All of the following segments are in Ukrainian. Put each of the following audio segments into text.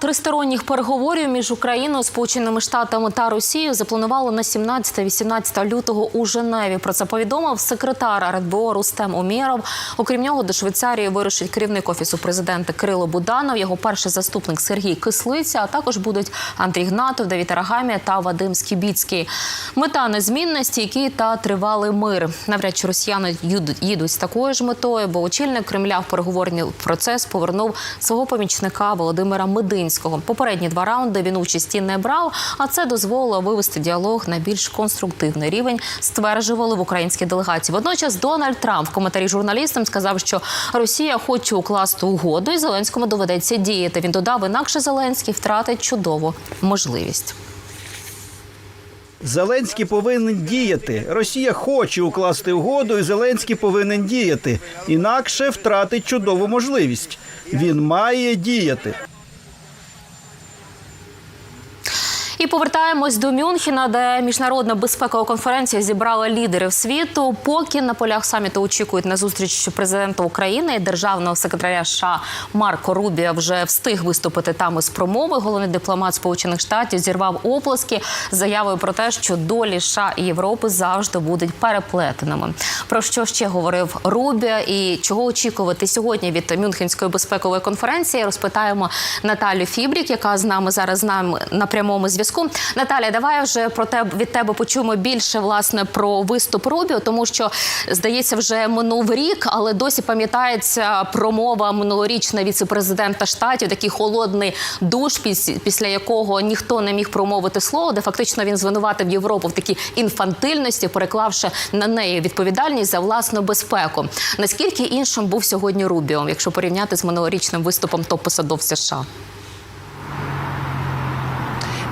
Тристоронніх переговорів між Україною, Сполученими Штатами та Росією запланували на 17-18 лютого у Женеві. Про це повідомив секретар РНБО Рустем Умєров. Окрім нього, до Швейцарії вирушить керівник офісу президента Кирило Буданов, його перший заступник Сергій Кислиця. А також будуть Андрій Гнатов, Давід Арагамія та Вадим Скібіцький. Мета незмінна, стійкий та тривалий мир. Навряд чи росіяни їдуть- з такою ж метою, бо очільник Кремля в переговорний процес повернув свого помічника Володимира Мединського. Попередні два раунди він участі не брав, а це дозволило вивести діалог на більш конструктивний рівень. Стверджували в українській делегації. Водночас Дональд Трамп в коментарі журналістам сказав, що Росія хоче укласти угоду, і Зеленському доведеться діяти. Він додав, інакше Зеленський втратить чудову можливість. Зеленський повинен діяти. Росія хоче укласти угоду, і Зеленський повинен діяти. Інакше втратить чудову можливість. Він має діяти. І повертаємось до Мюнхена, де міжнародна безпекова конференція зібрала лідерів світу. Поки на полях саміту очікують на зустріч президента України державного секретаря США Марко Рубіо вже встиг виступити там із промови. Головний дипломат Сполучених Штатів зірвав оплески з заявою про те, що долі США і Європи завжди будуть переплетеними. Про що ще говорив Рубіо і чого очікувати сьогодні від Мюнхенської безпекової конференції? Розпитаємо Наталю Фібрік, яка з нами зараз з нами на прямому зв'язку. Наталя, давай вже про тебе від тебе почуємо більше власне про виступ Рубіо, тому що здається, вже минув рік, але досі пам'ятається промова минулорічна віцепрезидента штатів, такий холодний душ, піс- після якого ніхто не міг промовити слово, де фактично він звинуватив Європу в такій інфантильності, переклавши на неї відповідальність за власну безпеку. Наскільки іншим був сьогодні Рубіо, якщо порівняти з минулорічним виступом топ-посадовця США?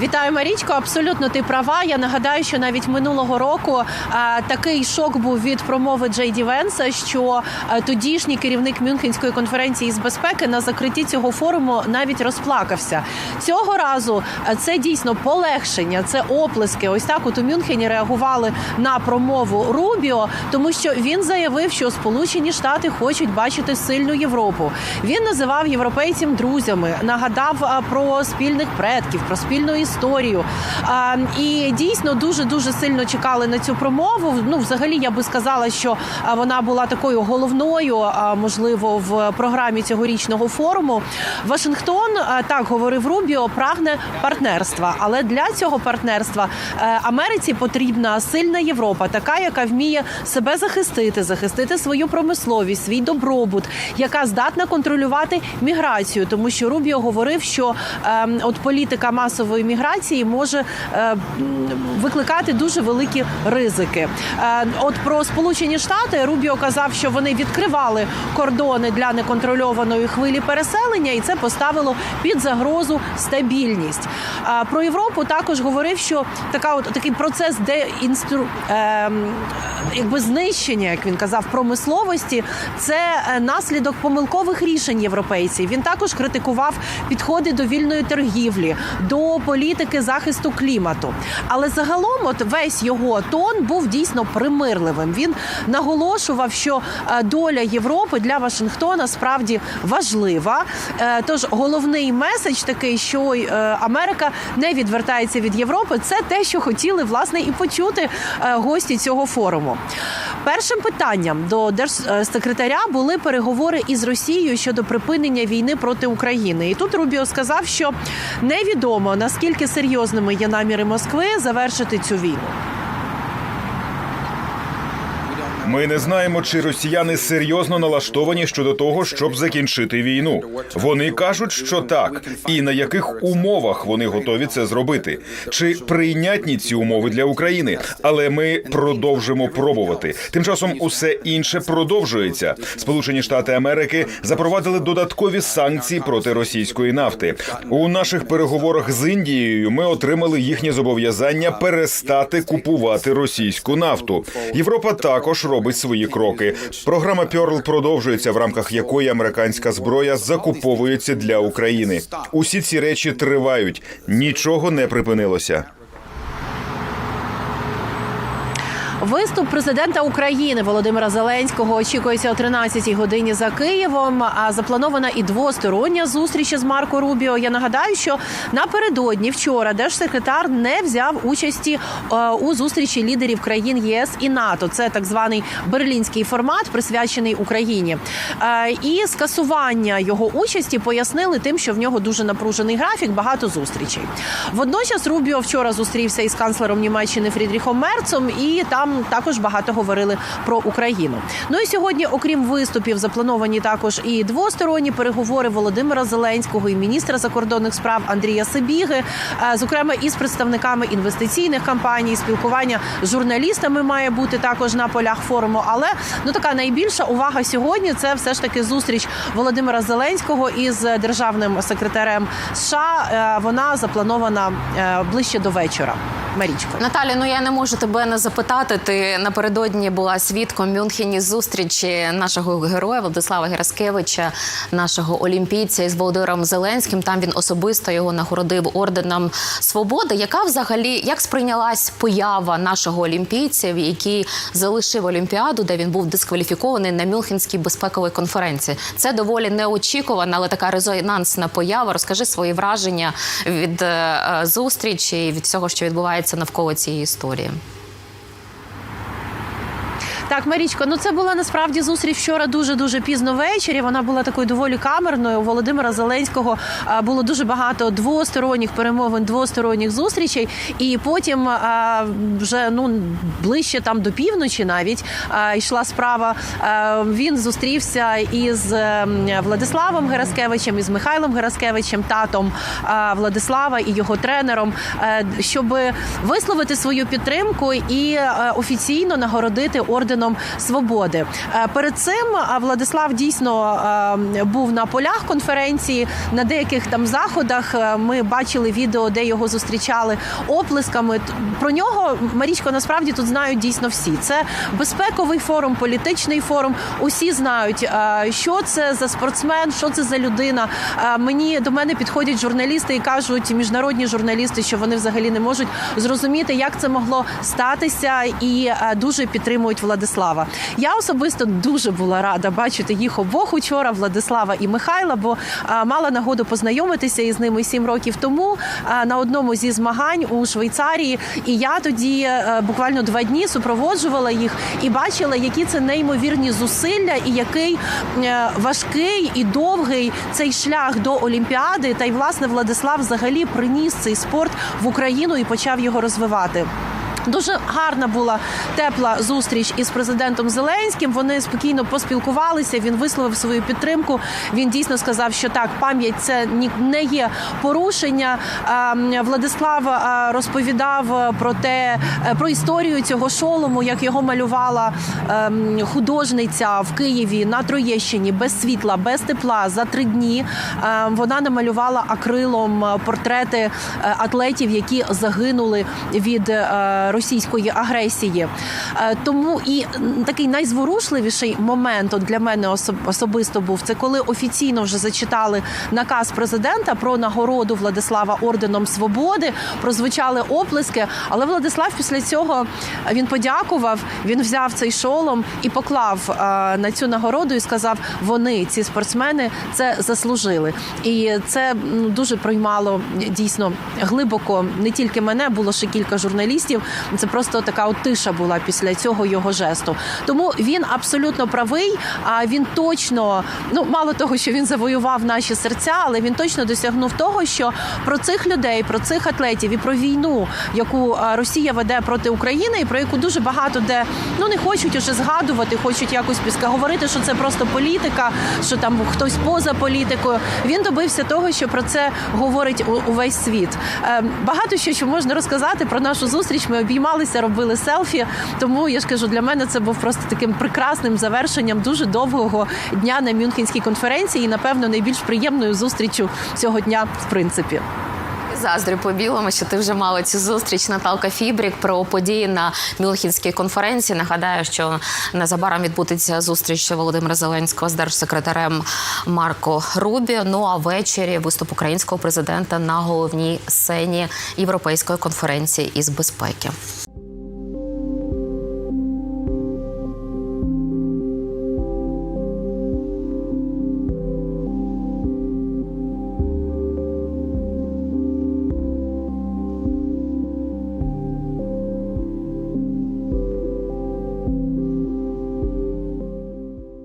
Вітаю, Марічко. Абсолютно ти права. Я нагадаю, що навіть минулого року а, такий шок був від промови Джей Ді Венса, що а, тодішній керівник Мюнхенської конференції з безпеки на закритті цього форуму навіть розплакався. Цього разу а, це дійсно полегшення, це оплески. Ось так от у Мюнхені реагували на промову Рубіо, тому що він заявив, що Сполучені Штати хочуть бачити сильну Європу. Він називав європейців друзями, нагадав про спільних предків, про спільну історію. А, І дійсно дуже дуже сильно чекали на цю промову. Ну, взагалі, я би сказала, що вона була такою головною, можливо, в програмі цьогорічного форуму. Вашингтон так говорив Рубіо, прагне партнерства. Але для цього партнерства е, Америці потрібна сильна Європа, така, яка вміє себе захистити, захистити свою промисловість, свій добробут, яка здатна контролювати міграцію, тому що Рубіо говорив, що е, от політика масової міграції може е, викликати дуже великі ризики. Е, от про Сполучені Штати Рубіо казав, що вони відкривали кордони для неконтрольованої хвилі переселення, і це поставило під загрозу стабільність. Про Європу також говорив, що така от такий процес деінстру е, якби знищення, як він казав, промисловості, це е, наслідок помилкових рішень європейців. Він також критикував підходи до вільної торгівлі, до політики захисту клімату. Але загалом, от весь його тон був дійсно примирливим. Він наголошував, що е, доля Європи для Вашингтона справді важлива. Е, Тож головний меседж такий, що е, Америка не відвертається від Європи. Це те, що хотіли власне і почути гості цього форуму. Першим питанням до держсекретаря були переговори із Росією щодо припинення війни проти України. І тут Рубіо сказав, що невідомо наскільки серйозними є наміри Москви завершити цю війну. Ми не знаємо, чи росіяни серйозно налаштовані щодо того, щоб закінчити війну. Вони кажуть, що так, і на яких умовах вони готові це зробити, чи прийнятні ці умови для України. Але ми продовжимо пробувати. Тим часом усе інше продовжується. Сполучені Штати Америки запровадили додаткові санкції проти російської нафти. У наших переговорах з Індією ми отримали їхнє зобов'язання перестати купувати російську нафту. Європа також робить свої кроки. Програма Пьорл продовжується, в рамках якої американська зброя закуповується для України. Усі ці речі тривають, нічого не припинилося. Виступ президента України Володимира Зеленського очікується о 13-й годині за Києвом. А запланована і двостороння зустріч із Марко Рубіо. Я нагадаю, що напередодні вчора держсекретар не взяв участі е, у зустрічі лідерів країн ЄС і НАТО. Це так званий берлінський формат, присвячений Україні. Е, І скасування його участі пояснили тим, що в нього дуже напружений графік, багато зустрічей. Водночас Рубіо вчора зустрівся із канцлером Німеччини Фрідріхом Мерцом, і там також багато говорили про Україну. Ну і сьогодні, окрім виступів, заплановані також і двосторонні переговори Володимира Зеленського і міністра закордонних справ Андрія Сибіги, е, зокрема із представниками інвестиційних компаній, спілкування з журналістами має бути також на полях форуму. Але ну така найбільша увага сьогодні це все ж таки зустріч Володимира Зеленського із державним секретарем США. Е, Вона запланована е, ближче до вечора. Марічко. Наталі, ну я не можу тебе не запитати. Ти напередодні була свідком Мюнхені зустрічі нашого героя Владислава Гераскевича, нашого олімпійця із Володимиром Зеленським. Там він особисто його нагородив орденом свободи. Яка взагалі як сприйнялась поява нашого олімпійця, який залишив Олімпіаду, де він був дискваліфікований на Мюнхенській безпековій конференції? Це доволі неочікувана, але така резонансна поява. Розкажи свої враження від е, е, зустрічі від всього, що відбувається навколо цієї історії. Так, Марічко, ну це була насправді зустріч вчора дуже дуже пізно ввечері. Вона була такою доволі камерною. У Володимира Зеленського було дуже багато двосторонніх перемовин, двосторонніх зустрічей. І потім вже ну ближче там до півночі, навіть йшла справа. Він зустрівся із ем, Владиславом Гераскевичем, із Михайлом Гераскевичем, татом Владислава і його тренером, е, щоб висловити свою підтримку і е, офіційно нагородити орденом свободи. Е, Перед цим Владислав дійсно е, був на полях конференції. На деяких там заходах е, ми бачили відео, де його зустрічали оплесками. Про нього Марічко насправді тут знають дійсно всі. Це безпековий форум, політичний форум. Усі знають, е, що це за спортсмен, що це за людина. Е, Мені до мене підходять журналісти і кажуть, міжнародні журналісти, що вони взагалі не можуть зрозуміти, як це могло статися, і е, дуже підтримують Владислава. Я особисто дуже була рада бачити їх обох учора, Владислава і Михайла, бо мала нагоду познайомитися із ними сім років тому на одному зі змагань у Швейцарії. І я тоді е, буквально два дні супроводжувала їх і бачила, які це неймовірні зусилля, і який е, важкий і довгий цей шлях до Олімпіади. Та й власне Владислав взагалі приніс цей спорт в Україну і почав його розвивати. Дуже гарна була тепла зустріч із президентом Зеленським. Вони спокійно поспілкувалися. Він висловив свою підтримку. Він дійсно сказав, що так, пам'ять це не є порушення. Ем, Владислав е, розповідав про те, е, про історію цього шолому, як його малювала ем, художниця в Києві на Троєщині без світла, без тепла за три дні. Ем, Вона намалювала акрилом е, портрети атлетів, які загинули від російської агресії. Е, Тому і такий найзворушливіший момент от для мене особ- особисто був це коли офіційно вже зачитали наказ президента про нагороду Владислава орденом свободи. Прозвучали оплески. Але Владислав після цього е, він подякував. Він взяв цей шолом і поклав е, на цю нагороду і сказав: вони, ці спортсмени, це заслужили. І це дуже проймало дійсно глибоко не тільки мене, було ще кілька журналістів. Це просто така от тиша була після цього його жесту. Тому він абсолютно правий. А він точно, ну мало того, що він завоював наші серця, але він точно досягнув того, що про цих людей, про цих атлетів і про війну, яку Росія веде проти України, і про яку дуже багато де ну не хочуть уже згадувати, хочуть якось піска говорити, що це просто політика, що там хтось поза політикою. Він добився того, що про це говорить увесь світ. Е, Багато що, що можна розказати про нашу зустріч. Ми обіймалися, робили селфі. Тому я ж кажу, для мене це був просто таким прекрасним завершенням дуже довгого дня на Мюнхенській конференції. І напевно найбільш приємною зустрічю цього дня, в принципі. Заздрю по білому, що ти вже мала цю зустріч Наталка Фібрік про події на Мюнхенській конференції. Нагадаю, що незабаром відбудеться зустріч Володимира Зеленського з держсекретарем Марко Рубі. Ну а ввечері виступ українського президента на головній сцені Європейської конференції із безпеки.